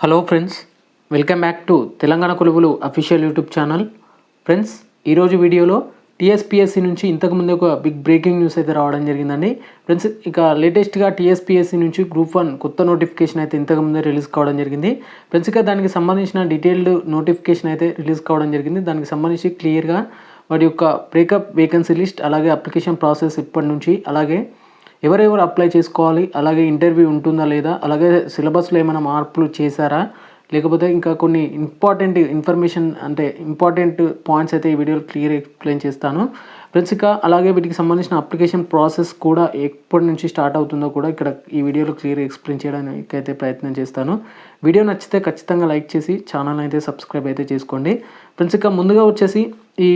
Hello friends welcome back to Telangana కొలువులు official YouTube channel. Friends ఈరోజు వీడియోలో TSPSC నుంచి ఇంతకుముందు ఒక బిగ్ బ్రేకింగ్ న్యూస్ అయితే రావడం జరిగిందండి. ఫ్రెండ్స్ ఇక లేటెస్ట్గా టీఎస్పిఎస్సి నుంచి గ్రూప్ వన్ కొత్త నోటిఫికేషన్ అయితే ఇంతకుముందే రిలీజ్ కావడం జరిగింది. ఫ్రెండ్స్ ఇక దానికి సంబంధించిన డీటెయిల్డ్ నోటిఫికేషన్ అయితే రిలీజ్ కావడం జరిగింది. దానికి సంబంధించి క్లియర్గా వాటి యొక్క బ్రేకప్ వేకెన్సీ లిస్ట్ అలాగే అప్లికేషన్ ప్రాసెస్ ఇప్పటి నుంచి అలాగే ఎవరెవరు అప్లై చేసుకోవాలి? అలాగే ఇంటర్వ్యూ ఉంటుందా లేదా? అలాగే సిలబస్లో ఏమైనా మార్పులు చేశారా? లేకపోతే ఇంకా కొన్ని ఇంపార్టెంట్ ఇన్ఫర్మేషన్ అంటే ఇంపార్టెంట్ పాయింట్స్ అయితే ఈ వీడియోలో క్లియర్ ఎక్స్ప్లెయిన్ చేస్తాను. ఫ్రెండ్స్ ఇక అలాగే వీటికి సంబంధించిన అప్లికేషన్ ప్రాసెస్ కూడా ఎప్పటి నుంచి స్టార్ట్ అవుతుందో కూడా ఇక్కడ ఈ వీడియోలో క్లియర్ ఎక్స్ప్లెయిన్ చేయడానికి అయితే ప్రయత్నం చేస్తాను. వీడియో నచ్చితే ఖచ్చితంగా లైక్ చేసి ఛానల్ అయితే సబ్స్క్రైబ్ అయితే చేసుకోండి. ఫ్రెండ్స్ ఇక ముందుగా వచ్చేసి ఈ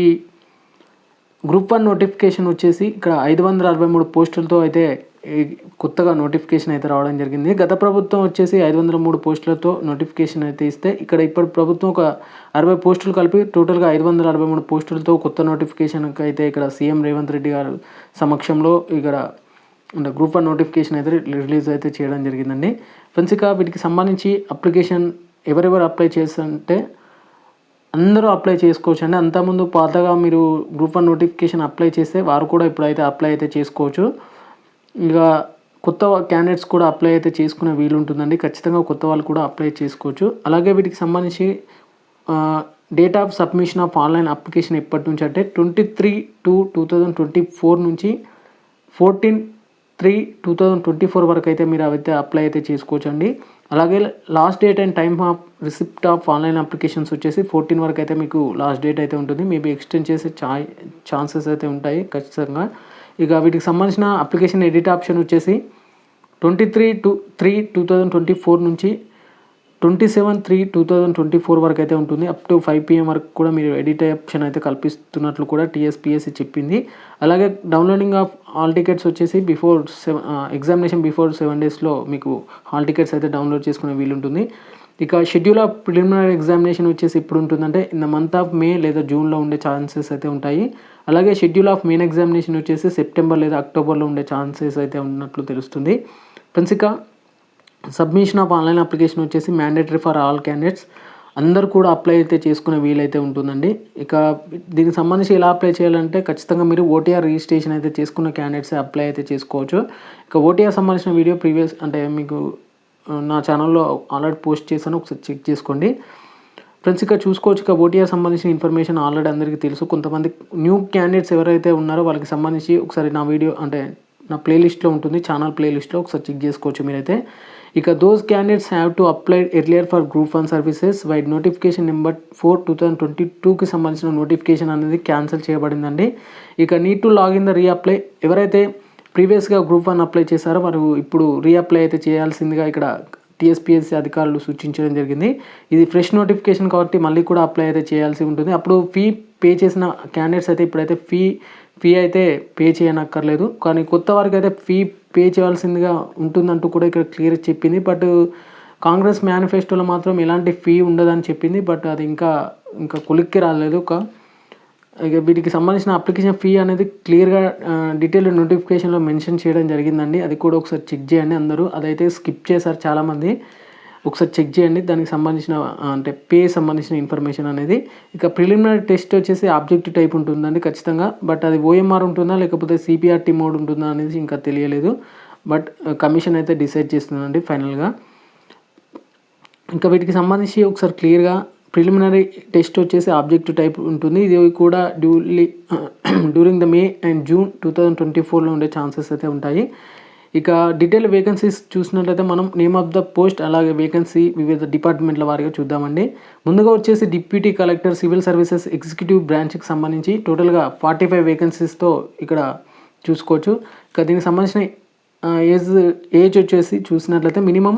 గ్రూప్ వన్ నోటిఫికేషన్ వచ్చేసి ఇక్కడ ఐదు వందల అరవై మూడు పోస్టులతో అయితే కొత్తగా నోటిఫికేషన్ అయితే రావడం జరిగింది. గత ప్రభుత్వం వచ్చేసి ఐదు వందల మూడు పోస్టులతో నోటిఫికేషన్ అయితే ఇస్తే ఇక్కడ ఇప్పుడు ప్రభుత్వం ఒక అరవై పోస్టులు కలిపి టోటల్గా ఐదు వందల అరవై మూడు పోస్టులతో కొత్త నోటిఫికేషన్కి అయితే ఇక్కడ సీఎం రేవంత్ రెడ్డి గారు సమక్షంలో ఇక్కడ అంటే గ్రూప్ వన్ నోటిఫికేషన్ అయితే రిలీజ్ అయితే చేయడం జరిగిందండి. ఫ్రెండ్స్ ఇక వీటికి సంబంధించి అప్లికేషన్ ఎవరెవరు అప్లై చేస్తుంటే అందరూ అప్లై చేసుకోవచ్చు అండి అంతకుముందు పాతగా మీరు గ్రూప్ వన్ నోటిఫికేషన్ అప్లై చేస్తే వారు కూడా ఇప్పుడైతే అప్లై అయితే చేసుకోవచ్చు. ఇక కొత్త క్యాండిడేట్స్ కూడా అప్లై అయితే చేసుకునే వీలు ఉంటుందండి. ఖచ్చితంగా కొత్త వాళ్ళు కూడా అప్లై చేసుకోవచ్చు. అలాగే వీటికి సంబంధించి date of submission of online application ఎప్పటి నుంచి అంటే twenty three two two thousand twenty four నుంచి fourteen three two thousand twenty four వరకు అయితే మీరు అవైతే అప్లై అయితే చేసుకోవచ్చు అండి అలాగే last date and time of receipt of online applications వచ్చేసి ఫోర్టీన్ వరకు అయితే మీకు లాస్ట్ డేట్ అయితే ఉంటుంది. మేబీ ఎక్స్టెండ్ చేసే ఛా ఛాన్సెస్ అయితే ఉంటాయి ఖచ్చితంగా. ఇక వీటికి సంబంధించిన అప్లికేషన్ ఎడిట్ ఆప్షన్ వచ్చేసి twenty three two three two thousand twenty four నుంచి twenty seven three two thousand twenty four వరకు అయితే ఉంటుంది. అప్ టు ఫైవ్ పిఎం వరకు కూడా మీరు ఎడిట్ ఆప్షన్ అయితే కల్పిస్తున్నట్లు కూడా టీఎస్పిఎస్సి చెప్పింది. అలాగే డౌన్లోడింగ్ ఆఫ్ హాల్ టికెట్స్ వచ్చేసి before seven examination before seven డేస్లో మీకు హాల్ టికెట్స్ అయితే డౌన్లోడ్ చేసుకునే వీలుంటుంది ఇక షెడ్యూల్ ఆఫ్ ప్రిలిమినరీ ఎగ్జామినేషన్ వచ్చేసి ఇప్పుడు ఉంటుందంటే in the month of May లేదా జూన్లో ఉండే ఛాన్సెస్ అయితే ఉంటాయి. అలాగే షెడ్యూల్ ఆఫ్ మెయిన్ ఎగ్జామినేషన్ వచ్చేసి సెప్టెంబర్ లేదా అక్టోబర్లో ఉండే ఛాన్సెస్ అయితే ఉన్నట్లు తెలుస్తుంది. ఫ్రెండ్స్ ఇక సబ్మిషన్ ఆఫ్ ఆన్లైన్ అప్లికేషన్ వచ్చేసి మ్యాండేటరీ ఫర్ ఆల్ క్యాండిడేట్స్ అందరు కూడా అప్లై అయితే చేసుకునే వీలైతే ఉంటుందండి. ఇక దీనికి సంబంధించి ఎలా అప్లై చేయాలంటే ఖచ్చితంగా మీరు ఓటీఆర్ రిజిస్ట్రేషన్ అయితే చేసుకున్న క్యాండిడేట్స్ అప్లై అయితే చేసుకోవచ్చు. ఇక ఓటీఆర్ సంబంధించిన వీడియో ప్రీవియస్ అంటే మీకు నా ఛానల్లో ఆల్రెడీ పోస్ట్ చేశాను. ఒకసారి చెక్ చేసుకోండి. ఫ్రెండ్స్ ఇక్కడ చూసుకోవచ్చు. ఇక ఓటీఆర్ సంబంధించిన ఇన్ఫర్మేషన్ ఆల్రెడీ అందరికీ తెలుసు. కొంతమంది న్యూ క్యాండిడేట్స్ ఎవరైతే ఉన్నారో వాళ్ళకి సంబంధించి ఒకసారి నా వీడియో అంటే నా ప్లేలిస్ట్లో ఉంటుంది. ఛానల్ ప్లేలిస్ట్లో ఒకసారి చెక్ చేసుకోవచ్చు మీరైతే. ఇక those candidates have to apply earlier for group one services vide notification number four two thousand twenty టూకి సంబంధించిన నోటిఫికేషన్ అనేది క్యాన్సిల్ చేయబడిందండి. ఇక need to login the reapply ఎవరైతే ప్రీవియస్గా గ్రూప్ వన్ అప్లై చేశారో వారు ఇప్పుడు రీఅప్లై అయితే చేయాల్సిందిగా ఇక్కడ టీఎస్పీఎస్సీ అధికారులు సూచించడం జరిగింది. ఇది ఫ్రెష్ నోటిఫికేషన్ కాబట్టి మళ్ళీ కూడా అప్లై అయితే చేయాల్సి ఉంటుంది. అప్పుడు ఫీ పే చేసిన క్యాండిడేట్స్ అయితే ఇప్పుడైతే ఫీ ఫీ అయితే పే చేయనక్కర్లేదు. కానీ కొత్త వారికి అయితే ఫీ పే చేయాల్సిందిగా ఉంటుందంటూ కూడా ఇక్కడ క్లియర్ చెప్పింది. బట్ కాంగ్రెస్ మేనిఫెస్టోలో మాత్రం ఎలాంటి ఫీ ఉండదని చెప్పింది. బట్ అది ఇంకా ఇంకా కొలిక్కి రాలేదు. ఒక ఇక వీటికి సంబంధించిన అప్లికేషన్ ఫీ అనేది క్లియర్గా డీటెయిల్ నోటిఫికేషన్లో మెన్షన్ చేయడం జరిగిందండి. అది కూడా ఒకసారి చెక్ చేయండి అందరూ. అదైతే స్కిప్ చేశారు చాలామంది. ఒకసారి చెక్ చేయండి. దానికి సంబంధించిన అంటే పే సంబంధించిన ఇన్ఫర్మేషన్ అనేది. ఇక ప్రిలిమినరీ టెస్ట్ వచ్చేసి ఆబ్జెక్టివ్ టైప్ ఉంటుందండి ఖచ్చితంగా. బట్ అది ఓఎంఆర్ ఉంటుందా లేకపోతే సిపిఆర్టీ మోడ్ ఉంటుందా అనేది ఇంకా తెలియలేదు. బట్ కమిషన్ అయితే డిసైడ్ చేస్తుందండి ఫైనల్గా. ఇంకా వీటికి సంబంధించి ఒకసారి క్లియర్గా ప్రిలిమినరీ టెస్ట్ వచ్చేసి ఆబ్జెక్టివ్ టైప్ ఉంటుంది. ఇది కూడా duly during the May and June two thousand twenty ఫోర్లో ఉండే ఛాన్సెస్ అయితే ఉంటాయి. ఇక డీటెయిల్ వేకెన్సీస్ చూసినట్లయితే మనం నేమ్ ఆఫ్ ద పోస్ట్ అలాగే వేకెన్సీ వివిధ డిపార్ట్మెంట్ల వారిగా చూద్దామండి. ముందుగా వచ్చేసి deputy collector civil services executive బ్రాంచ్కి సంబంధించి టోటల్గా ఫార్టీ ఫైవ్ వేకెన్సీస్తో ఇక్కడ చూసుకోవచ్చు. ఇక దీనికి సంబంధించిన ఏజ్ ఏజ్ వచ్చేసి చూసినట్లయితే మినిమం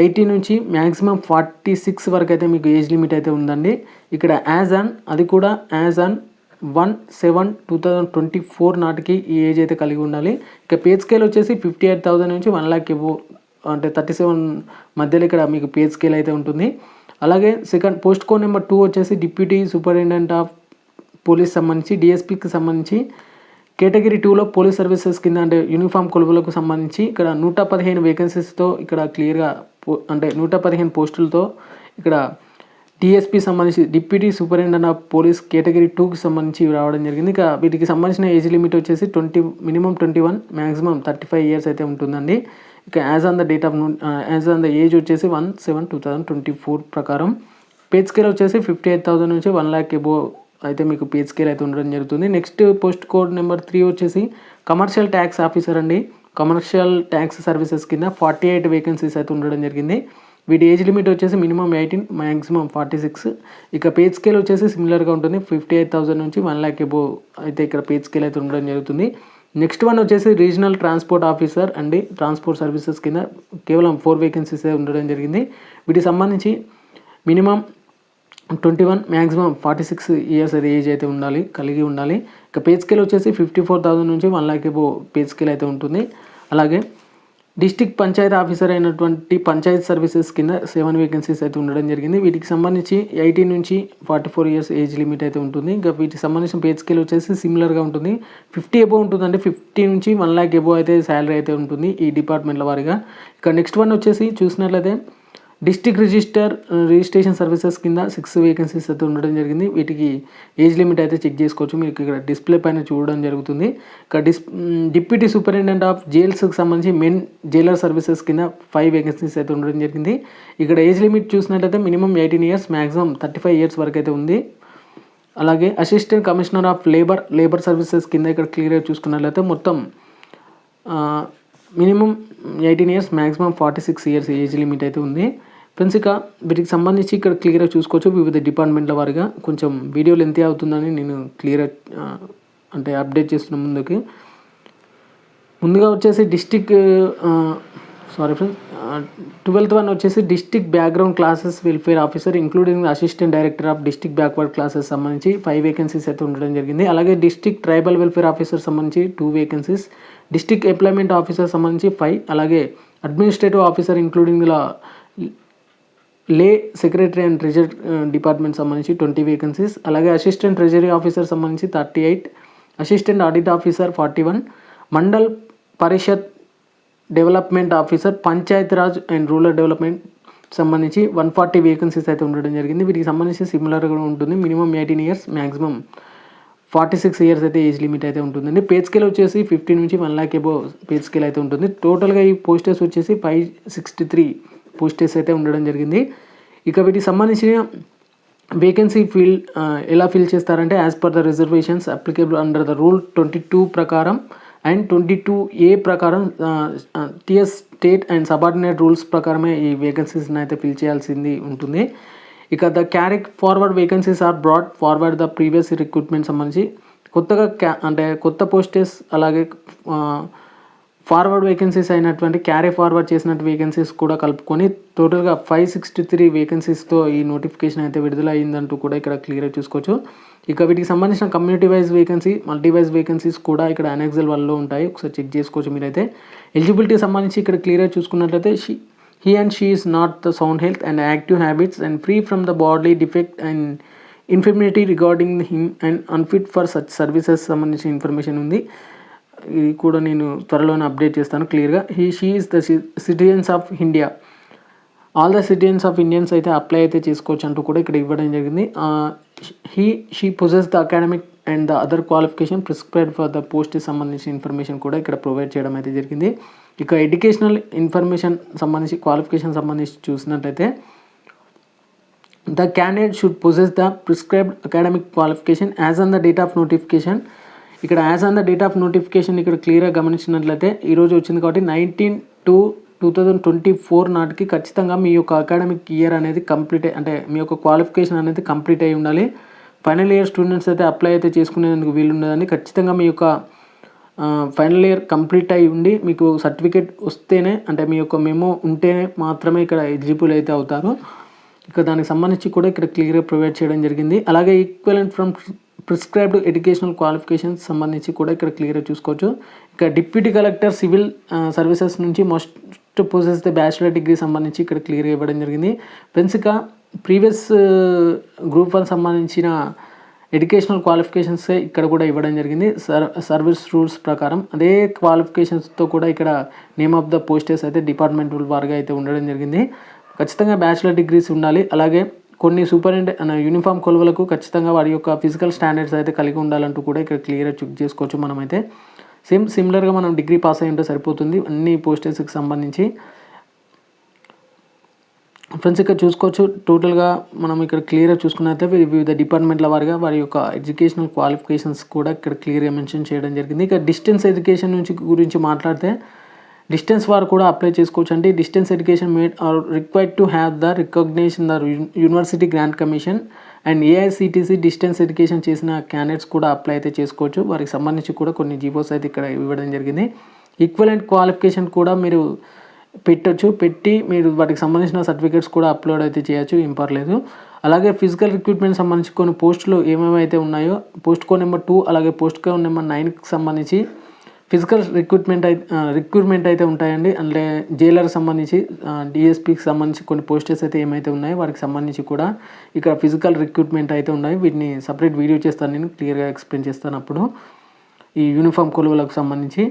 ఎయిటీ నుంచి మ్యాక్సిమం ఫార్టీ సిక్స్ వరకు అయితే మీకు ఏజ్ లిమిట్ అయితే ఉందండి. ఇక్కడ యాజ్ ఆన్ అది కూడా as on one seven two thousand twenty four నాటికి ఈ ఏజ్ అయితే కలిగి ఉండాలి. ఇక పే స్కేల్ వచ్చేసి ఫిఫ్టీ ఎయిట్ థౌసండ్ నుంచి వన్ ల్యాక్ ఇవ్వు అంటే థర్టీ సెవెన్ మధ్యలో ఇక్కడ మీకు పే స్కేల్ అయితే ఉంటుంది. అలాగే second post code number two వచ్చేసి డిప్యూటీ సూపరింటెండెంట్ ఆఫ్ పోలీస్ సంబంధించి డిఎస్పీకి సంబంధించి కేటగిరీ టూలో పోలీస్ సర్వీసెస్ కింద అంటే యూనిఫామ్ కొలువులకు సంబంధించి ఇక్కడ నూట పదిహేను వేకెన్సీస్తో ఇక్కడ క్లియర్గా పో అంటే నూట పదిహేను పోస్టులతో ఇక్కడ టీఎస్పీ సంబంధించి deputy superintendent of police category టూకి సంబంధించి రావడం జరిగింది. ఇక వీటికి సంబంధించిన ఏజ్ లిమిట్ వచ్చేసి twenty minimum twenty one maximum thirty five years అయితే ఉంటుందండి. ఇక as on the date of as on the age వచ్చేసి one seven two thousand twenty four ప్రకారం. పేజ్ స్కేల్ వచ్చేసి ఫిఫ్టీ ఎయిట్ థౌసండ్ నుంచి వన్ ల్యాక్ ఎబో అయితే మీకు పేజ్ స్కేల్ అయితే ఉండడం జరుగుతుంది. Next post code number three వచ్చేసి కమర్షియల్ ట్యాక్స్ ఆఫీసర్ అండి. కమర్షియల్ ట్యాక్స్ సర్వీసెస్ కింద ఫార్టీ ఎయిట్ వేకెన్సీస్ అయితే ఉండడం జరిగింది. వీటి ఏజ్ లిమిట్ వచ్చేసి minimum eighteen maximum forty six. ఇక పేజ్ స్కేల్ వచ్చేసి సిమిలర్గా ఉంటుంది. ఫిఫ్టీ ఎయిట్ థౌసండ్ నుంచి వన్ ల్యాక్ ఎబో అయితే ఇక్కడ పేజ్ స్కేల్ అయితే ఉండడం జరుగుతుంది. నెక్స్ట్ వన్ వచ్చేసి regional transport officer and transport services కింద కేవలం ఫోర్ వేకెన్సీస్ ఉండడం జరిగింది. వీటికి సంబంధించి minimum twenty one maximum forty six years అది ఏజ్ అయితే ఉండాలి కలిగి ఉండాలి. ఇక పేజ్ స్కేల్ వచ్చేసి ఫిఫ్టీ ఫోర్ థౌసండ్ నుంచి one lakh above page scale అయితే ఉంటుంది. అలాగే డిస్టిక్ పంచాయతీ ఆఫీసర్ అయినటువంటి పంచాయత్ సర్వీసెస్ కింద సెవెన్ వేకెన్సీస్ అయితే ఉండడం జరిగింది. వీటికి సంబంధించి ఎయిటీన్ నుంచి forty four years age limit అయితే ఉంటుంది. ఇంకా వీటికి సంబంధించిన పే స్కేల్ వచ్చేసి సిమిలర్గా ఉంటుంది. ఫిఫ్టీ ఎబో ఉంటుందండి. ఫిఫ్టీ నుంచి వన్ ల్యాక్ ఎబో అయితే శాలరీ అయితే ఉంటుంది ఈ డిపార్ట్మెంట్ల వారిగా. ఇక నెక్స్ట్ వన్ వచ్చేసి చూసినట్లయితే డిస్టిక్ రిజిస్టర్ రిజిస్ట్రేషన్ సర్వీసెస్ కింద సిక్స్ వేకెన్సీస్ అయితే ఉండడం జరిగింది. వీటికి ఏజ్ లిమిట్ అయితే చెక్ చేసుకోవచ్చు. మీకు ఇక్కడ డిస్ప్లే పైన చూడడం జరుగుతుంది. ఇక్కడ డిస్ డిప్యూటీ సూపరింటెండెంట్ ఆఫ్ జైల్స్కి సంబంధించి మెయిన్ జైలర్ సర్వీసెస్ కింద ఫైవ్ వేకెన్సీస్ అయితే ఉండడం జరిగింది. ఇక్కడ ఏజ్ లిమిట్ చూసినట్లయితే minimum eighteen years maximum thirty five years వరకు అయితే ఉంది. అలాగే assistant commissioner of labour labour services కింద ఇక్కడ క్లియర్గా చూసుకున్నట్లయితే మొత్తం minimum eighteen years maximum forty six years age limit అయితే ఉంది. ఫ్రెండ్స్ ఇక వీటికి సంబంధించి ఇక్కడ క్లియర్గా చూసుకోవచ్చు. వివిధ డిపార్ట్మెంట్ల వారిగా కొంచెం వీడియో లెంత్ అవుతుందని నేను క్లియర్ అంటే అప్డేట్ చేస్తున్న ముందుకి. ముందుగా వచ్చేసి district sorry friends twelfth one వచ్చేసి district background classes welfare officer including assistant director of district backward classes సంబంధించి ఫైవ్ వేకెన్సీస్ అయితే ఉండడం జరిగింది. అలాగే డిస్టిక్ ట్రైబల్ వెల్ఫేర్ ఆఫీసర్ సంబంధించి two vacancies district employment officer సంబంధించి ఫైవ్ అలాగే administrative officer ఇంక్లూడింగ్గా lay secretary and treasure department సంబంధించి twenty vacancies అలాగే అసిస్టెంట్ ట్రెజరీ ఆఫీసర్ సంబంధించి thirty eight assistant audit officer forty one Mandal Parishad development officer panchayat Raj and rural development సంబంధించి one forty vacancies అయితే ఉండడం జరిగింది. వీటికి సంబంధించి సిమిలర్గా ఉంటుంది. Minimum eighteen years maximum forty six years అయితే ఏజ్ లిమిట్ అయితే ఉంటుందండి. పేజ్ స్కేల్ వచ్చేసి ఫిఫ్టీ నుంచి one lakh above page scale అయితే ఉంటుంది. టోటల్గా ఈ పోస్టర్స్ వచ్చేసి ఫైవ్ సిక్స్టీ త్రీ పోస్టెస్ అయితే ఉండడం జరిగింది. ఇక వీటికి సంబంధించిన వేకెన్సీ ఫిల్ ఎలా ఫిల్ చేస్తారంటే as per the reservations applicable under the rule twenty two ప్రకారం అండ్ ట్వంటీ టూ ఏ ప్రకారం TS state and subordinate rules ప్రకారమే ఈ వేకెన్సీస్ని అయితే ఫిల్ చేయాల్సింది ఉంటుంది. ఇక the carry forward vacancies are brought forward the previous recruitment సంబంధించి కొత్తగా క్యా అంటే కొత్త పోస్టెస్ అలాగే ఫార్వర్డ్ వేకెన్సీస్ అయినటువంటి క్యారీ ఫార్వర్డ్ చేసినట్టు వేకెన్సీస్ కూడా కలుపుకొని టోటల్గా ఫైవ్ సిక్స్టీ త్రీ వేకెన్సీస్తో ఈ నోటిఫికేషన్ అయితే విడుదల అయిందంటూ కూడా ఇక్కడ క్లియర్గా చూసుకోవచ్చు. ఇక వీటికి సంబంధించిన community wise vacancy multi wise vacancies కూడా ఇక్కడ అనెక్సెల్ వల్ల ఉంటాయి. ఒకసారి చెక్ చేసుకోవచ్చు మీరైతే. ఎలిజిబిలిటీ సంబంధించి ఇక్కడ క్లియర్గా చూసుకున్నట్లయితే she he and she is not the sound health and active habits and free from the body defect and infirmity regarding him and unfit for such services సంబంధించిన ఇన్ఫర్మేషన్ ఉంది. ఇది కూడా నేను త్వరలోనే అప్డేట్ చేస్తాను క్లియర్గా. He she is the citizens of India all the citizens of Indians అయితే apply అయితే చేసుకోవచ్చు అంటూ కూడా ఇక్కడ ఇవ్వడం జరిగింది. He she possess the academic and the other qualification prescribe for the post సంబంధించిన ఇన్ఫర్మేషన్ కూడా ఇక్కడ ప్రొవైడ్ చేయడం అయితే జరిగింది. ఇక ఎడ్యుకేషనల్ ఇన్ఫర్మేషన్ సంబంధించి క్వాలిఫికేషన్ సంబంధించి చూసినట్లయితే the candidate should possess the prescribed academic qualification as on the date of notification ఇక్కడ as on the date of notification ఇక్కడ క్లియర్గా గమనించినట్లయితే ఈరోజు వచ్చింది కాబట్టి nineteen two two thousand twenty four నాటికి ఖచ్చితంగా మీ యొక్క అకాడమిక్ ఇయర్ అనేది కంప్లీట్ అంటే మీ యొక్క క్వాలిఫికేషన్ అనేది కంప్లీట్ అయి ఉండాలి. ఫైనల్ ఇయర్ స్టూడెంట్స్ అయితే అప్లై అయితే చేసుకునేందుకు వీలుండదని ఖచ్చితంగా మీ యొక్క ఫైనల్ ఇయర్ కంప్లీట్ అయి ఉండి మీకు సర్టిఫికేట్ వస్తేనే అంటే మీ యొక్క మెమో ఉంటేనే మాత్రమే ఇక్కడ ఎలిజిబుల్ అయితే అవుతారు. ఇక దానికి సంబంధించి కూడా ఇక్కడ క్లియర్గా ప్రొవైడ్ చేయడం జరిగింది. అలాగే equivalent from prescribed educational qualifications సంబంధించి కూడా ఇక్కడ క్లియర్గా చూసుకోవచ్చు. ఇక డిప్యూటీ కలెక్టర్ సివిల్ సర్వీసెస్ నుంచి most possess the bachelor degree సంబంధించి ఇక్కడ క్లియర్గా ఇవ్వడం జరిగింది. ఫ్రెండ్స్ ప్రీవియస్ గ్రూప్ వన్ సంబంధించిన ఎడ్యుకేషనల్ క్వాలిఫికేషన్స్ ఇక్కడ కూడా ఇవ్వడం జరిగింది. సర్ సర్వీస్ రూల్స్ ప్రకారం. అదే క్వాలిఫికేషన్స్తో కూడా ఇక్కడ నేమ్ ఆఫ్ ద పోస్టర్స్ అయితే డిపార్ట్మెంట్ వారిగా అయితే ఉండడం జరిగింది. ఖచ్చితంగా బ్యాచిలర్ డిగ్రీస్ ఉండాలి. అలాగే కొన్ని సూపరింట యూనిఫామ్ కొలువులకు ఖచ్చితంగా వారి యొక్క ఫిజికల్ స్టాండర్డ్స్ అయితే కలిగి ఉండాలంటూ కూడా ఇక్కడ క్లియర్గా చెక్ చేసుకోవచ్చు మనమైతే. సేమ్ సిమిలర్గా మనం డిగ్రీ పాస్ అయ్యి ఉంటే సరిపోతుంది. అన్ని పోస్టర్స్కి సంబంధించి. ఫ్రెండ్స్ ఇక్కడ చూసుకోవచ్చు. టోటల్గా మనం ఇక్కడ క్లియర్గా చూసుకున్నట్లయితే వివిధ డిపార్ట్మెంట్ల వారిగా వారి యొక్క ఎడ్యుకేషనల్ క్వాలిఫికేషన్స్ కూడా ఇక్కడ క్లియర్గా మెన్షన్ చేయడం జరిగింది. ఇక డిస్టెన్స్ ఎడ్యుకేషన్ నుంచి గురించి మాట్లాడితే డిస్టెన్స్ వారు కూడా అప్లై చేసుకోవచ్చు అంటే distance education made are required to have the recognition the University Grants Commission and AICTE distance education చేసిన క్యాండిడేట్స్ కూడా అప్లై అయితే చేసుకోవచ్చు. వారికి సంబంధించి కూడా కొన్ని జీవోస్ అయితే ఇక్కడ ఇవ్వడం జరిగింది. ఈక్వలెంట్ క్వాలిఫికేషన్ కూడా మీరు పెట్టచ్చు. పెట్టి మీరు వాటికి సంబంధించిన సర్టిఫికేట్స్ కూడా అప్లోడ్ అయితే చేయొచ్చు. ఏం పర్లేదు. అలాగే ఫిజికల్ రిక్రూట్మెంట్ సంబంధించి కొన్ని పోస్టులు ఏమేమైతే ఉన్నాయో పోస్ట్ కోడ్ నెంబర్ టూ అలాగే పోస్ట్ కోడ్ నెంబర్ నైన్కి సంబంధించి ఫిజికల్ రిక్రూట్మెంట్ అయితే రిక్రూట్మెంట్ అయితే ఉంటాయండి. అంటే జైలర్ సంబంధించి డిఎస్పికి సంబంధించి కొన్ని పోస్టర్స్ అయితే ఏమైతే ఉన్నాయో వారికి సంబంధించి కూడా ఇక్కడ ఫిజికల్ రిక్రూట్మెంట్ అయితే ఉన్నాయి. వీటిని సపరేట్ వీడియో చేస్తాను నేను క్లియర్గా ఎక్స్ప్లెయిన్ చేస్తాను అప్పుడు. ఈ యూనిఫామ్ కొలువులకు సంబంధించి.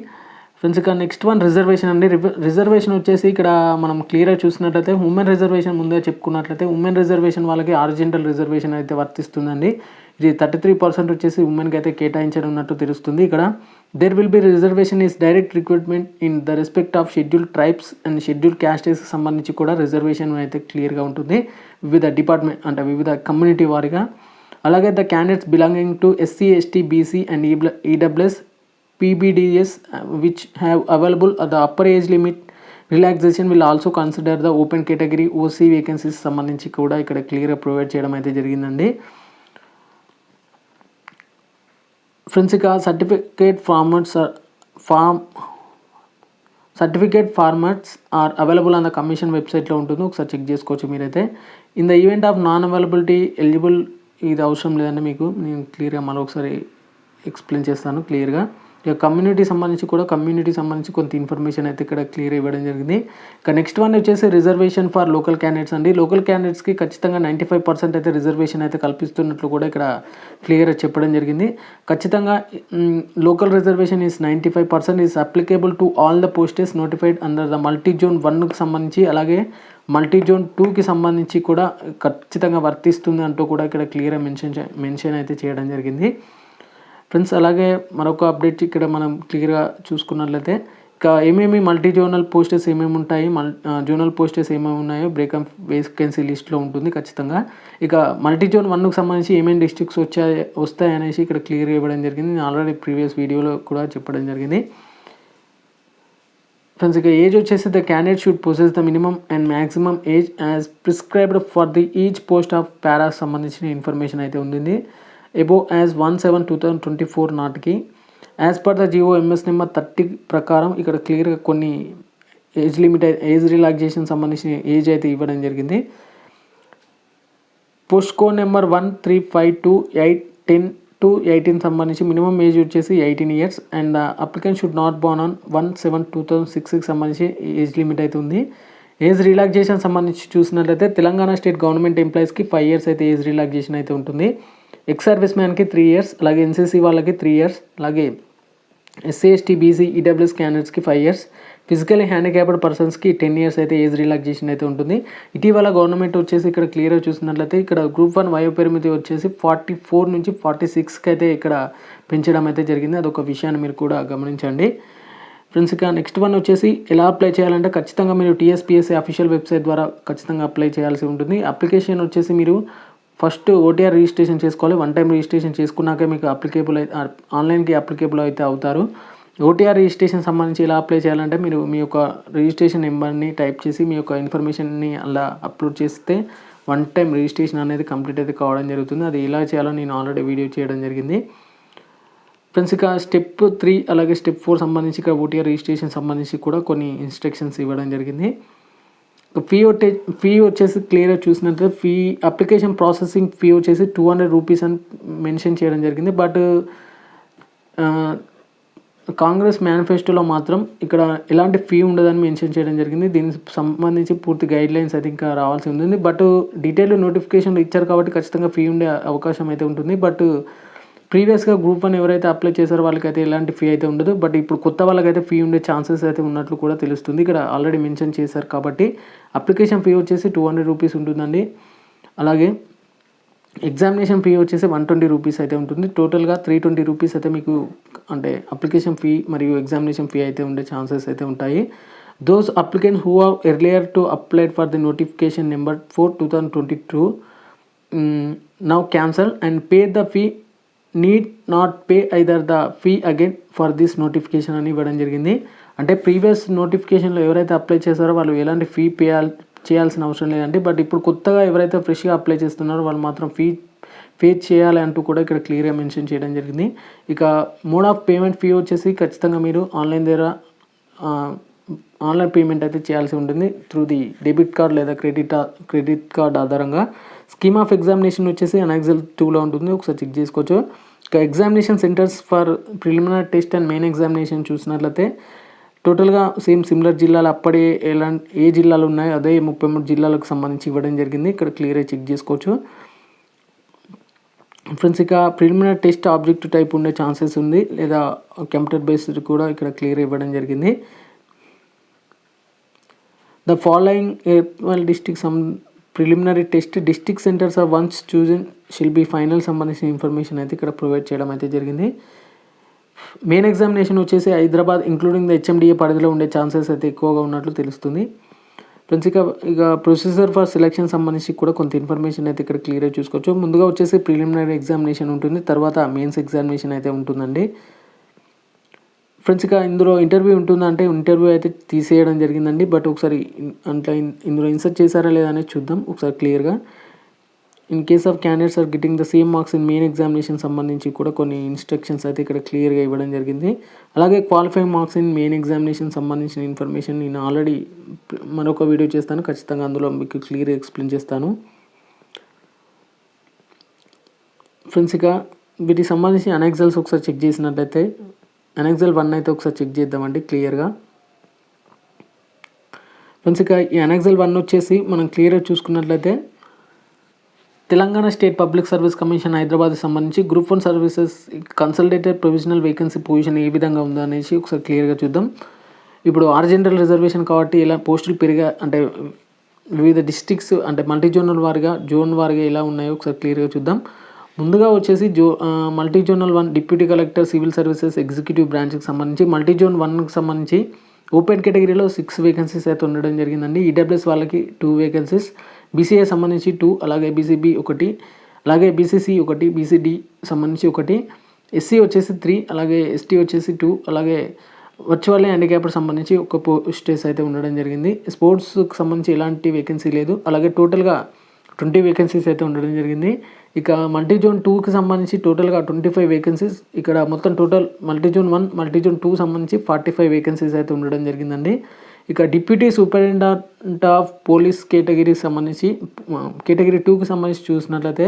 ఫ్రెండ్స్ ఇక్కడ నెక్స్ట్ వన్ రిజర్వేషన్ అండి. రిజర్వేషన్ వచ్చేసి ఇక్కడ మనం క్లియర్గా చూసినట్లయితే ఉమెన్ రిజర్వేషన్ ముందే చెప్పుకున్నట్లయితే ఉమెన్ రిజర్వేషన్ వాళ్ళకి ఆర్జెంటల్ రిజర్వేషన్ అయితే వర్తిస్తుందండి. ఇది థర్టీ త్రీ పర్సెంట్ వచ్చేసి ఉమెన్కి అయితే కేటాయించనున్నట్టు తెలుస్తుంది ఇక్కడ. There will be reservation is direct recruitment in the respect of schedule tribes and schedule క్యాస్టెస్కి సంబంధించి కూడా రిజర్వేషన్ అయితే క్లియర్గా ఉంటుంది. వివిధ డిపార్ట్మెంట్ అంటే వివిధ కమ్యూనిటీ వారిగా. అలాగే the candidates belonging to SC ST BC and EWS PBDS which have available the upper age limit relaxation will also consider the open category OC vacancies సంబంధించి కూడా ఇక్కడ క్లియర్గా ప్రొవైడ్ చేయడం అయితే జరిగిందండి. ఫ్రెండ్స్ ఇక certificate formats form certificate formats are available on the commission వెబ్సైట్లో ఉంటుంది ఒకసారి చెక్ చేసుకోవచ్చు మీరైతే in the event of non availability eligible ఇది అవసరం లేదండి మీకు. నేను క్లియర్గా మరొకసారి ఎక్స్ప్లెయిన్ చేస్తాను క్లియర్గా ఇక కమ్యూనిటీ సంబంధించి కూడా కమ్యూనిటీ సంబంధించి కొంత ఇన్ఫర్మేషన్ అయితే ఇక్కడ క్లియర్ ఇవ్వడం జరిగింది. ఇక నెక్స్ట్ వన్ వచ్చేసి రిజర్వేషన్ ఫర్ లోకల్ క్యాండిడేట్స్ అండి. లోకల్ క్యాండిడేట్స్కి ఖచ్చితంగా నైంటీ ఫైవ్ పర్సెంట్ అయితే రిజర్వేషన్ అయితే కల్పిస్తున్నట్లు కూడా ఇక్కడ క్లియర్గా చెప్పడం జరిగింది. ఖచ్చితంగా local reservation is ninety five percent is applicable to all the posts notified under the multi zone వన్కి సంబంధించి అలాగే మల్టీ జోన్ టూకి సంబంధించి కూడా ఖచ్చితంగా వర్తిస్తుంది అంటూ కూడా ఇక్కడ క్లియర్గా మెన్షన్ మెన్షన్ అయితే చేయడం జరిగింది. ఫ్రెండ్స్ అలాగే మరొక అప్డేట్ ఇక్కడ మనం క్లియర్గా చూసుకున్నట్లయితే ఇక ఏమేమి మల్టీ జోనల్ పోస్టర్స్ ఏమేమి ఉంటాయి మల్ జోనల్ పోస్టర్స్ ఏమేమి ఉన్నాయో బ్రేకప్ వేకెన్సీ లిస్ట్లో ఉంటుంది ఖచ్చితంగా. ఇక మల్టీ జోన్ వన్కు సంబంధించి ఏమేమి డిస్ట్రిక్ట్స్ వచ్చాయి వస్తాయి అనేసి ఇక్కడ క్లియర్ ఇవ్వడం జరిగింది. నేను ఆల్రెడీ ప్రీవియస్ వీడియోలో కూడా చెప్పడం జరిగింది. ఫ్రెండ్స్ ఇక ఏజ్ వచ్చేసి the candidate should process the minimum and maximum age as prescribed for the each post of paras సంబంధించిన ఇన్ఫర్మేషన్ అయితే ఉంది above as one seven two thousand twenty four నాటికి as per the GO MS number thirty ప్రకారం ఇక్కడ క్లియర్గా కొన్ని age limit age relaxation సంబంధించిన age అయితే ఇవ్వడం జరిగింది. పుష్కో number one three five two eight ten to eighteen సంబంధించి మినిమం ఏజ్ వచ్చేసి eighteen years and applicant should not born on one seven two thousand సిక్స్కి సంబంధించి ఏజ్ లిమిట్ అయితే ఉంది. ఏజ్ రిలాక్సేషన్ సంబంధించి చూసినట్లయితే తెలంగాణ స్టేట్ గవర్నమెంట్ ఎంప్లాయీస్కి ఫైవ్ ఇయర్స్ అయితే ఏజ్ రిలాక్సేషన్ అయితే ఉంటుంది. ఎక్స్ సర్వీస్ మ్యాన్కి త్రీ ఇయర్స్ అలాగే ఎన్సీసీ వాళ్ళకి త్రీ ఇయర్స్ అలాగే ఎస్సీ ఎస్టీ బీసీ ఈడబ్ల్యూఎస్ క్యాండిడేట్స్కి ఫైవ్ ఇయర్స్ ఫిజికలీ హ్యాండిక్యాప్డ్ పర్సన్స్కి టెన్ ఇయర్స్ అయితే ఏజ్ రిలాక్సేషన్ అయితే ఉంటుంది. ఇటీవల గవర్నమెంట్ వచ్చేసి ఇక్కడ క్లియర్గా చూసినట్లయితే ఇక్కడ గ్రూప్ వన్ వయో పరిమితి వచ్చేసి ఫార్టీ ఫోర్ నుంచి ఫార్టీ సిక్స్కి అయితే ఇక్కడ పెంచడం అయితే జరిగింది. అదొక విషయాన్ని మీరు కూడా గమనించండి. ఫ్రెండ్స్ ఇక నెక్స్ట్ వన్ వచ్చేసి ఎలా అప్లై చేయాలంటే ఖచ్చితంగా మీరు టీఎస్పీఎస్సీ అఫీషియల్ వెబ్సైట్ ద్వారా ఖచ్చితంగా అప్లై చేయాల్సి ఉంటుంది. అప్లికేషన్ వచ్చేసి మీరు ఫస్ట్ ఓటీఆర్ రిజిస్ట్రేషన్ చేసుకోవాలి. వన్ టైం రిజిస్ట్రేషన్ చేసుకున్నాక మీకు అప్లికేబుల్ అయితే ఆన్లైన్కి అప్లికేబుల్ అయితే అవుతారు. ఓటీఆర్ రిజిస్ట్రేషన్ సంబంధించి ఎలా అప్లై చేయాలంటే మీరు మీ యొక్క రిజిస్ట్రేషన్ నెంబర్ని టైప్ చేసి మీ యొక్క ఇన్ఫర్మేషన్ని అలా అప్లోడ్ చేస్తే వన్ టైం రిజిస్ట్రేషన్ అనేది కంప్లీట్ అయితే కావడం జరుగుతుంది. అది ఎలా చేయాలో నేను ఆల్రెడీ వీడియో చేయడం జరిగింది. ఫ్రెండ్స్ ఇక స్టెప్ త్రీ అలాగే స్టెప్ ఫోర్ సంబంధించి ఇక్కడ ఓటీఆర్ రిజిస్ట్రేషన్ సంబంధించి కూడా కొన్ని ఇన్స్ట్రక్షన్స్ ఇవ్వడం జరిగింది. ఫీ వచ్చే ఫీ వచ్చేసి క్లియర్గా చూసినట్లయితే ఫీ అప్లికేషన్ ప్రాసెసింగ్ ఫీ వచ్చేసి టూ హండ్రెడ్ రూపీస్ అని మెన్షన్ చేయడం జరిగింది. బట్ కాంగ్రెస్ మేనిఫెస్టోలో మాత్రం ఇక్కడ ఎలాంటి ఫీ ఉండదని మెన్షన్ చేయడం జరిగింది. దీనికి సంబంధించి పూర్తి గైడ్ లైన్స్ అయితే ఇంకా రావాల్సి ఉంది బట్ డీటెయిల్ నోటిఫికేషన్లు ఇచ్చారు కాబట్టి ఖచ్చితంగా ఫీ ఉండే అవకాశం అయితే ఉంటుంది. బట్ ప్రీవియస్గా గ్రూప్ వన్ ఎవరైతే అప్లై చేశారో వాళ్ళకైతే ఎలాంటి ఫీ అయితే ఉండదు. బట్ ఇప్పుడు కొత్త వాళ్ళకైతే ఫీ ఉండే ఛాన్సెస్ అయితే ఉన్నట్లు కూడా తెలుస్తుంది. ఇక్కడ ఆల్రెడీ మెన్షన్ చేశారు కాబట్టి అప్లికేషన్ ఫీ వచ్చేసి టూ హండ్రెడ్ రూపీస్ ఉంటుందండి. అలాగే ఎగ్జామినేషన్ ఫీ వచ్చేసి వన్ ట్వంటీ రూపీస్ అయితే ఉంటుంది. టోటల్గా త్రీ ట్వంటీ రూపీస్ అయితే మీకు అంటే అప్లికేషన్ ఫీ మరియు ఎగ్జామినేషన్ ఫీ అయితే ఉండే ఛాన్సెస్ అయితే ఉంటాయి. Those applicant who are earlier to applied for the notification number four two thousand twenty two now cancel and pay the fee need not pay either the fee again for this notification అని ఇవ్వడం జరిగింది. అంటే previous నోటిఫికేషన్లో ఎవరైతే apply చేశారో వాళ్ళు ఎలాంటి fee pay చేయాల్సిన అవసరం లేదండి. బట్ ఇప్పుడు కొత్తగా ఎవరైతే ఫ్రెష్గా అప్లై చేస్తున్నారో వాళ్ళు మాత్రం ఫీ పే చేయాలి అంటూ కూడా ఇక్కడ క్లియర్గా మెన్షన్ చేయడం జరిగింది. ఇక మోడ్ ఆఫ్ పేమెంట్ ఫీ వచ్చేసి ఖచ్చితంగా మీరు ఆన్లైన్ ద్వారా ఆన్లైన్ పేమెంట్ అయితే చేయాల్సి ఉంటుంది. త్రూ ది డెబిట్ కార్డ్ లేదా క్రెడిట్ క్రెడిట్ కార్డ్ ఆధారంగా. స్కీమ్ ఆఫ్ ఎగ్జామినేషన్ వచ్చేసి ఎన్ఎక్సెల్ టూలో ఉంటుంది. ఒకసారి చెక్ చేసుకోవచ్చు. ఇక examination centres for preliminary test and main examination చూసినట్లయితే టోటల్గా సేమ్ సిమిలర్ జిల్లాలు అప్పుడే ఎలా ఏ జిల్లాలు ఉన్నాయో అదే ముప్పై మూడు జిల్లాలకు సంబంధించి ఇవ్వడం జరిగింది. ఇక్కడ క్లియర్గా చెక్ చేసుకోవచ్చు. ఫ్రెండ్స్ ఇక ప్రిలిమినరీ టెస్ట్ ఆబ్జెక్ట్ టైప్ ఉండే ఛాన్సెస్ ఉంది. లేదా కంప్యూటర్ బేస్డ్ కూడా ఇక్కడ క్లియర్ ఇవ్వడం జరిగింది. The following district some preliminary test district centres are once chosen shall be final సంబంధించిన ఇన్ఫర్మేషన్ అయితే ఇక్కడ ప్రొవైడ్ చేయడం అయితే జరిగింది. మెయిన్ ఎగ్జామినేషన్ వచ్చేసి హైదరాబాద్ ఇంక్లూడింగ్ ద హెచ్ఎండిఏ పరిధిలో ఉండే ఛాన్సెస్ అయితే ఎక్కువగా ఉన్నట్లు తెలుస్తుంది. ఫ్రెండ్స్ ఇక ఇక ప్రొసీజర్ ఫర్ సెలెక్షన్ సంబంధించి కూడా కొంత ఇన్ఫర్మేషన్ అయితే ఇక్కడ క్లియర్గా చూసుకోవచ్చు. ముందుగా వచ్చేసి ప్రిలిమినరీ ఎగ్జామినేషన్ ఉంటుంది తర్వాత మెయిన్స్ ఎగ్జామినేషన్ అయితే ఉంటుందండి. ఫ్రెండ్స్ ఇక ఇందులో ఇంటర్వ్యూ ఉంటుందంటే ఇంటర్వ్యూ అయితే తీసేయడం జరిగిందండి. బట్ ఒకసారి అట్లా ఇందులో ఇన్సర్ట్ చేశారా లేదా అనేది చూద్దాం. ఒకసారి క్లియర్గా in case of candidates are getting the same marks in main examination సంబంధించి కూడా కొన్ని ఇన్స్ట్రక్షన్స్ అయితే ఇక్కడ క్లియర్గా ఇవ్వడం జరిగింది. అలాగే qualifying marks in main examination సంబంధించిన ఇన్ఫర్మేషన్ నేను ఆల్రెడీ మరొక వీడియో చేస్తాను. ఖచ్చితంగా అందులో మీకు క్లియర్గా ఎక్స్ప్లెయిన్ చేస్తాను. ఫ్రెండ్స్ ఇక వీటికి సంబంధించి అనెక్సల్స్ ఒకసారి చెక్ చేసినట్లయితే ఎన్ఎక్సెల్ వన్ అయితే ఒకసారి చెక్ చేద్దామండి క్లియర్గా. ఫ్రెండ్స్ ఇక ఈ ఎన్ఎక్సెల్ వన్ వచ్చేసి మనం క్లియర్గా చూసుకున్నట్లయితే Telangana state public service commission Hyderabad సంబంధించి group one services consolidated provisional vacancy position ఏ విధంగా ఉందో అనేసి ఒకసారి క్లియర్గా చూద్దాం. ఇప్పుడు ఆర్ జనరల్ రిజర్వేషన్ కాబట్టి ఇలా పోస్టులు పెరిగా అంటే వివిధ డిస్టిక్స్ అంటే మల్టీ జోనల్ వారిగా జోన్ వారిగా ఎలా ఉన్నాయో ఒకసారి క్లియర్గా చూద్దాం. ముందుగా వచ్చేసి జో multi zonal one deputy collector civil services executive బ్రాంచ్కి సంబంధించి మల్టీ జోన్ వన్కి సంబంధించి ఓపెన్ కేటగిరీలో సిక్స్ వేకెన్సీస్ అయితే ఉండడం జరిగిందండి. ఈడబ్ల్యూఎస్ వాళ్ళకి టూ వేకెన్సీస్ బీసీఏ సంబంధించి టూ అలాగే బీసీబీ ఒకటి అలాగే బీసీసీ ఒకటి బీసీడీ సంబంధించి ఒకటి ఎస్సీ వచ్చేసి త్రీ అలాగే ఎస్టీ వచ్చేసి టూ అలాగే వర్చువల్ హ్యాండిక్యాప్డ్ సంబంధించి ఒక పోస్టేస్ అయితే ఉండడం జరిగింది. స్పోర్ట్స్కి సంబంధించి ఎలాంటి వేకెన్సీ లేదు. అలాగే టోటల్గా ట్వంటీ వేకెన్సీస్ అయితే ఉండడం జరిగింది. ఇక మల్టీ జోన్ టూకి సంబంధించి టోటల్గా ట్వంటీ ఫైవ్ వేకెన్సీస్ ఇక్కడ మొత్తం total multi zone one multi zone two సంబంధించి ఫార్టీ ఫైవ్ వేకెన్సీస్ అయితే ఉండడం జరిగిందండి. ఇక డిప్యూటీ సూపరింటెండెంట్ ఆఫ్ పోలీస్ కేటగిరీకి సంబంధించి కేటగిరీ టూకి సంబంధించి చూసినట్లయితే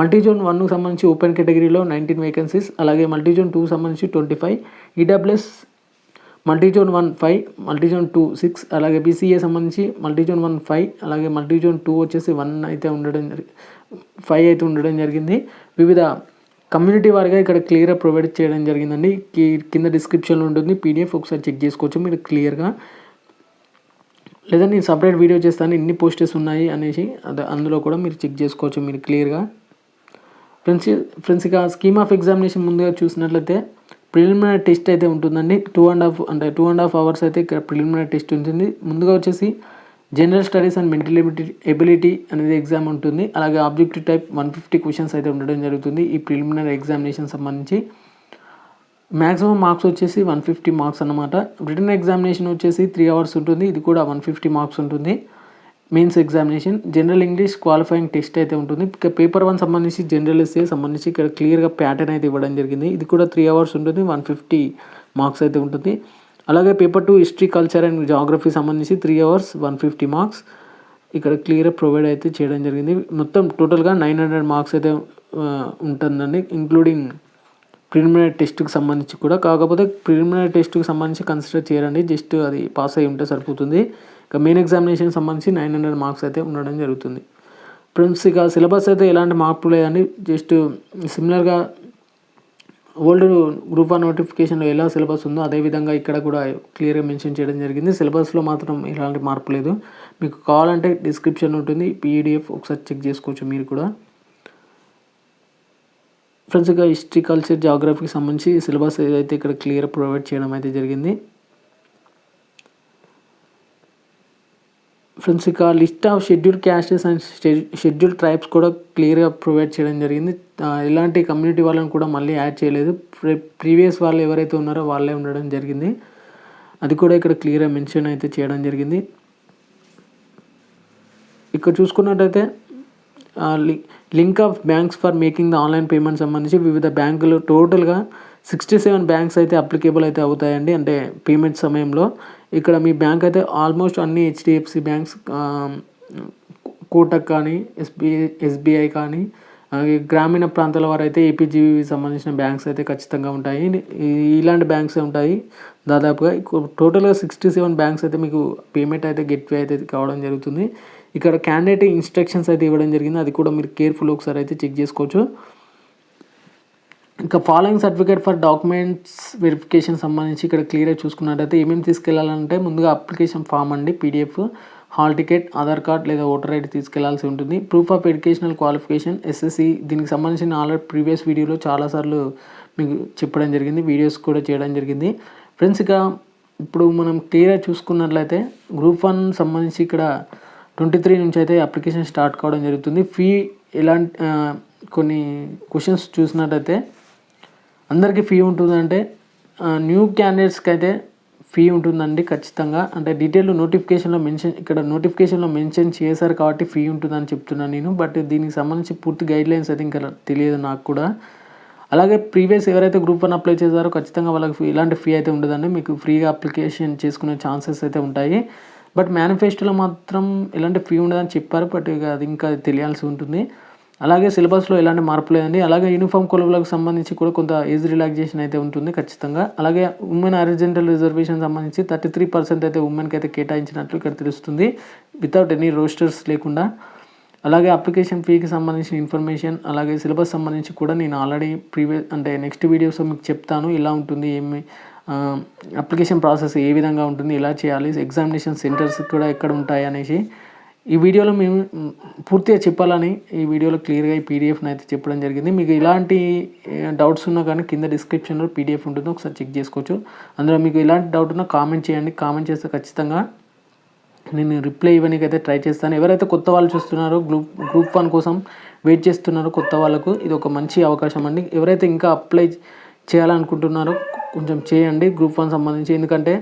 మల్టీ జోన్ సంబంధించి ఓపెన్ కేటగిరీలో నైన్టీన్ వేకెన్సీస్ అలాగే మల్టీ జోన్ టూకి సంబంధించి twenty five. EWS multi zone one five multi zone two six అలాగే బీసీఏ సంబంధించి మల్టీ జోన్ వన్ ఫైవ్ అలాగే మల్టీ జోన్ టూ వచ్చేసి వన్ అయితే ఉండడం జరిగి ఫైవ్ అయితే ఉండడం జరిగింది. వివిధ కమ్యూనిటీ వారిగా ఇక్కడ క్లియర్గా ప్రొవైడ్ చేయడం జరిగిందండి. కింద డిస్క్రిప్షన్లో ఉంటుంది. పీడిఎఫ్ ఒకసారి చెక్ చేసుకోవచ్చు మీరు క్లియర్గా. లేదా నేను సపరేట్ వీడియో చేస్తాను. ఎన్ని పోస్టర్స్ ఉన్నాయి అనేసి అది అందులో కూడా మీరు చెక్ చేసుకోవచ్చు మీరు క్లియర్గా. ఫ్రెండ్స్ ఫ్రెండ్స్ ఇక స్కీమ్ ఆఫ్ ఎగ్జామినేషన్ ముందుగా చూసినట్లయితే ప్రిలిమినరీ టెస్ట్ అయితే ఉంటుందండి. టూ అండ్ హాఫ్ అంటే టూ అండ్ హాఫ్ అవర్స్ అయితే ఇక్కడ ప్రిలిమినరీ టెస్ట్ ఉంటుంది. ముందుగా వచ్చేసి general studies and mental ability ability అనేది ఎగ్జామ్ ఉంటుంది. అలాగే objective type one fifty questions అయితే ఉండడం జరుగుతుంది ఈ ప్రిలిమినరీ ఎగ్జామినేషన్ సంబంధించి. మ్యాక్సిమం మార్క్స్ వచ్చేసి వన్ ఫిఫ్టీ మార్క్స్ అనమాట రిటర్న్ ఎగ్జామినేషన్ వచ్చేసి త్రీ అవర్స్ ఉంటుంది. ఇది కూడా వన్ ఫిఫ్టీ మార్క్స్ ఉంటుంది. Mains examination general English qualifying test అయితే ఉంటుంది. ఇక పేపర్ వన్ సంబంధించి జనరల్ ఎస్ఏ సంబంధించి ఇక్కడ క్లియర్గా ప్యాటర్న్ అయితే ఇవ్వడం జరిగింది. ఇది కూడా త్రీ అవర్స్ ఉంటుంది వన్ ఫిఫ్టీ మార్క్స్ అయితే ఉంటుంది. అలాగే paper two history culture and geography సంబంధించి three hours one fifty marks ఇక్కడ క్లియర్గా ప్రొవైడ్ అయితే చేయడం జరిగింది. మొత్తం టోటల్గా నైన్ హండ్రెడ్ మార్క్స్ అయితే ఉంటుందండి ఇంక్లూడింగ్ ప్రిలిమినరీ టెస్ట్కి సంబంధించి కూడా. కాకపోతే ప్రిలిమినరీ టెస్ట్కి సంబంధించి కన్సిడర్ చేయరండి జస్ట్ అది పాస్ అయి ఉంటే సరిపోతుంది. ఇక మెయిన్ ఎగ్జామినేషన్ సంబంధించి నైన్ హండ్రెడ్ మార్క్స్ అయితే ఉండడం జరుగుతుంది. ఫ్రెండ్స్ ఇక సిలబస్ అయితే ఎలాంటి మార్పు లేదండి. జస్ట్ సిమిలర్గా ఓల్డ్ గ్రూప్ వన్ నోటిఫికేషన్లో ఎలా సిలబస్ ఉందో అదేవిధంగా ఇక్కడ కూడా క్లియర్గా మెన్షన్ చేయడం జరిగింది. సిలబస్లో మాత్రం ఎలాంటి మార్పు లేదు. మీకు కావాలంటే డిస్క్రిప్షన్ ఉంటుంది. పీఈడిఎఫ్ ఒకసారి చెక్ చేసుకోవచ్చు మీరు కూడా. ఫ్రెండ్స్ ఇక హిస్టరీ కల్చర్ జాగ్రఫీకి సంబంధించి సిలబస్ ఏదైతే ఇక్కడ క్లియర్ ప్రొవైడ్ చేయడం అయితే జరిగింది. ఫ్రెండ్స్ ఇక list of schedule castes and schedule tribes కూడా క్లియర్గా ప్రొవైడ్ చేయడం జరిగింది. ఇలాంటి కమ్యూనిటీ వాళ్ళని కూడా మళ్ళీ యాడ్ చేయలేదు. ప్రీవియస్ వాళ్ళు ఎవరైతే ఉన్నారో వాళ్ళే ఉండడం జరిగింది. అది కూడా ఇక్కడ క్లియర్గా మెన్షన్ అయితే చేయడం జరిగింది. ఇక్కడ చూసుకున్నట్టయితే link of banks for making the online payment సంబంధించి వివిధ బ్యాంకులు టోటల్గా సిక్స్టీ సెవెన్ బ్యాంక్స్ అయితే అప్లికేబుల్ అయితే అవుతాయండి. అంటే పేమెంట్ సమయంలో ఇక్కడ మీ బ్యాంక్ అయితే ఆల్మోస్ట్ అన్ని హెచ్డిఎఫ్సి బ్యాంక్స్ కోటక్ కానీ ఎస్బిఐ ఎస్బీఐ కానీ గ్రామీణ ప్రాంతాల వారు అయితే ఏపీజీవి సంబంధించిన బ్యాంక్స్ అయితే ఖచ్చితంగా ఉంటాయి. ఇలాంటి బ్యాంక్స్ ఉంటాయి. దాదాపుగా టోటల్గా సిక్స్టీ సెవెన్ బ్యాంక్స్ అయితే మీకు పేమెంట్ అయితే గెట్వే అయితే కావడం జరుగుతుంది. ఇక్కడ క్యాండిడేట్ ఇన్స్ట్రక్షన్స్ అయితే ఇవ్వడం జరిగింది. అది కూడా మీరు కేర్ఫుల్ ఒకసారి అయితే చెక్ చేసుకోవచ్చు. ఇంకా following certificate for documents verification సంబంధించి ఇక్కడ క్లియర్గా చూసుకున్నట్టయితే ఏమేమి తీసుకెళ్ళాలంటే ముందుగా అప్లికేషన్ ఫామ్ అండి PDF hall ticket Aadhaar card లేదా ఓటర్ ఐడి తీసుకెళ్ళాల్సి ఉంటుంది. Proof of educational qualification SSC దీనికి సంబంధించిన ఆల్రెడీ ప్రీవియస్ వీడియోలో చాలాసార్లు మీకు చెప్పడం జరిగింది వీడియోస్ కూడా చేయడం జరిగింది. ఫ్రెండ్స్ ఇక ఇప్పుడు మనం క్లియర్గా చూసుకున్నట్లయితే గ్రూప్ వన్ సంబంధించి ఇక్కడ ట్వంటీ త్రీ నుంచి అయితే అప్లికేషన్ స్టార్ట్ కావడం జరుగుతుంది. ఫీ ఎలాంటి కొన్ని క్వశ్చన్స్ చూసినట్టయితే అందరికీ ఫీ ఉంటుందంటే న్యూ క్యాండిడేట్స్కి అయితే ఫీ ఉంటుందండి ఖచ్చితంగా. అంటే డీటెయిల్ నోటిఫికేషన్లో మెన్షన్ ఇక్కడ నోటిఫికేషన్లో మెన్షన్ చేశారు కాబట్టి ఫీ ఉంటుందని చెప్తున్నాను నేను. బట్ దీనికి సంబంధించి పూర్తి గైడ్ లైన్స్ అయితే ఇంకా తెలియదు నాకు కూడా. అలాగే ప్రీవియస్ ఎవరైతే గ్రూప్ వన్ అప్లై చేశారో ఖచ్చితంగా వాళ్ళకి ఇలాంటి ఫీ అయితే ఉండదండి. మీకు ఫ్రీగా అప్లికేషన్ చేసుకునే ఛాన్సెస్ అయితే ఉంటాయి. బట్ మేనిఫెస్టోలో మాత్రం ఎలాంటి ఫీ ఉండదని చెప్పారు. బట్ ఇక అది ఇంకా తెలియాల్సి ఉంటుంది. అలాగే సిలబస్లో ఎలాంటి మార్పు లేదండి. అలాగే యూనిఫామ్ కొలువులకు సంబంధించి కూడా కొంత ఏజ్ రిలాక్సేషన్ అయితే ఉంటుంది ఖచ్చితంగా. అలాగే ఉమెన్ అరిజెంటల్ రిజర్వేషన్ సంబంధించి థర్టీ త్రీ పర్సెంట్ అయితే ఉమెన్కి అయితే కేటాయించినట్లు ఇక్కడ తెలుస్తుంది. వితౌట్ ఎనీ రోస్టర్స్ లేకుండా. అలాగే అప్లికేషన్ ఫీకి సంబంధించిన ఇన్ఫర్మేషన్ అలాగే సిలబస్ సంబంధించి కూడా నేను ఆల్రెడీ ప్రీవియస్ అంటే నెక్స్ట్ వీడియోస్లో మీకు చెప్తాను. ఇలా ఉంటుంది ఏమి అప్లికేషన్ ప్రాసెస్ ఏ విధంగా ఉంటుంది ఎలా చేయాలి ఎగ్జామినేషన్ సెంటర్స్ కూడా ఎక్కడ ఉంటాయి అనేసి ఈ వీడియోలో మేము పూర్తిగా చెప్పాలని ఈ వీడియోలో క్లియర్గా ఈ పీడిఎఫ్ని అయితే చెప్పడం జరిగింది. మీకు ఇలాంటి డౌట్స్ ఉన్నా కానీ కింద డిస్క్రిప్షన్లో పీడిఎఫ్ ఉంటుంది. ఒకసారి చెక్ చేసుకోవచ్చు. అందులో మీకు ఇలాంటి డౌట్ ఉన్నా కామెంట్ చేయండి. కామెంట్ చేస్తే ఖచ్చితంగా నేను రిప్లై ఇవ్వడానికి అయితే ట్రై చేస్తాను. ఎవరైతే కొత్త వాళ్ళు చూస్తున్నారో గ్రూప్ గ్రూప్ వన్ కోసం వెయిట్ చేస్తున్నారో కొత్త వాళ్ళకు ఇది ఒక మంచి అవకాశం అండి. ఎవరైతే ఇంకా అప్లై చేయాలనుకుంటున్నారో కొంచెం చేయండి. గ్రూప్ వన్ సంబంధించి. ఎందుకంటే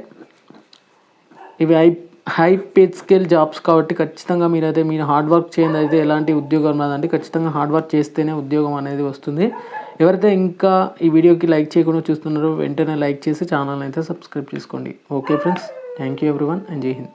ఇవి I high paid scale jobs కాబట్టి ఖచ్చితంగా మీరైతే మీరు హార్డ్ వర్క్ చేయండి అయితే ఎలాంటి ఉద్యోగం రాదండి ఖచ్చితంగా హార్డ్ వర్క్ చేస్తేనే ఉద్యోగం అనేది వస్తుంది. ఎవరైతే ఇంకా ఈ వీడియోకి లైక్ చేయకుండా చూస్తున్నారో వెంటనే లైక్ చేసి ఛానల్ అయితే సబ్స్క్రైబ్ చేసుకోండి. Okay friends thank you everyone and జై హింద్.